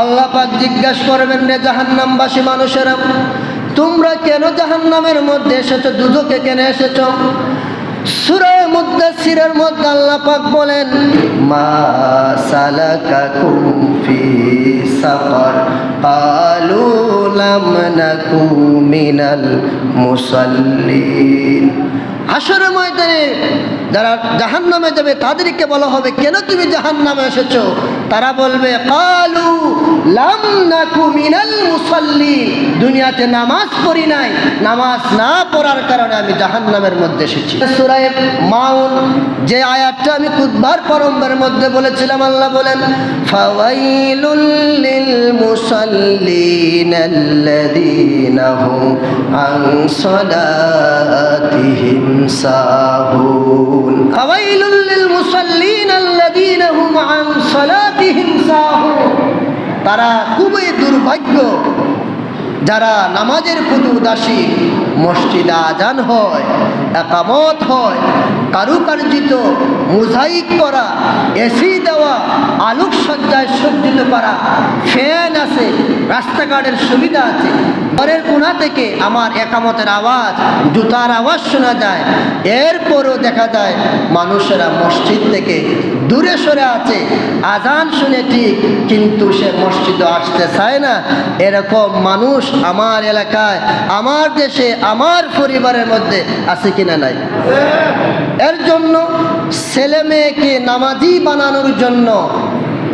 আল্লাহ পাক জিজ্ঞাসা করবেন, রে জাহান্নামবাসী মানুষেরা, তোমরা কেন জাহান্নামের মধ্যে এসেছ? দুধকে কেন এসেছ? সুরে মুদাসসিরের মধ্যে আল্লাহ পাক বলেন, মা সালাকাকুম ফি সাকার ক্বালু লাম নাকু মিনাল মুসাল্লিন। হাসরের ময়দানে যারা জাহান নামে যাবে তাদেরকে বলা হবে, কেন তুমি জাহান নামে এসেছ? তারা বলবে, কালু লাম নাকু মিনাল মুসল্লি দুনিয়াতে নামাজ পড়ি নাই। নামাজ না পড়ার কারণে আমি জাহান নামের মধ্যে এসেছি। সুরায় মাউন যে আয়াতটা আমি কুদবার পরম্বরের মধ্যে বলেছিলাম, আল্লাহ বলেন হুম তারা খুবই দুর্ভাগ্য, যারা নামাজের প্রতি মসজিদে আজান হয়, একামত হয় কারুকার্জিত, মোজাইক করা এসি দেওয়া, আলোকসজ্জায় সজ্জিত করা ফ্যান আছে, রাস্তাঘাটের সুবিধা আছে। ঘরের কোনা থেকে আমার একামতের আওয়াজ, জুতার আওয়াজ শোনা যায়। এরপরও দেখা যায়, মানুষেরা মসজিদ থেকে দূরে সরে আছে। আজান শুনে ঠিক, কিন্তু সে মসজিদে আসতে চায় না। এরকম মানুষ আমার এলাকায়, আমার দেশে, আমার পরিবারের মধ্যে আছে কিনা নাই? এর জন্য ছেলে মেয়েকে নামাজি বানানোর জন্য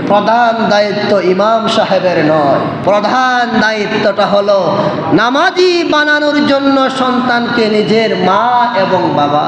প্রধান দায়িত্ব ইমাম সাহেবের নয়। প্রধান দায়িত্বটা হলো নামাজি বানানোর জন্য সন্তানকে নিজের মা এবং বাবা।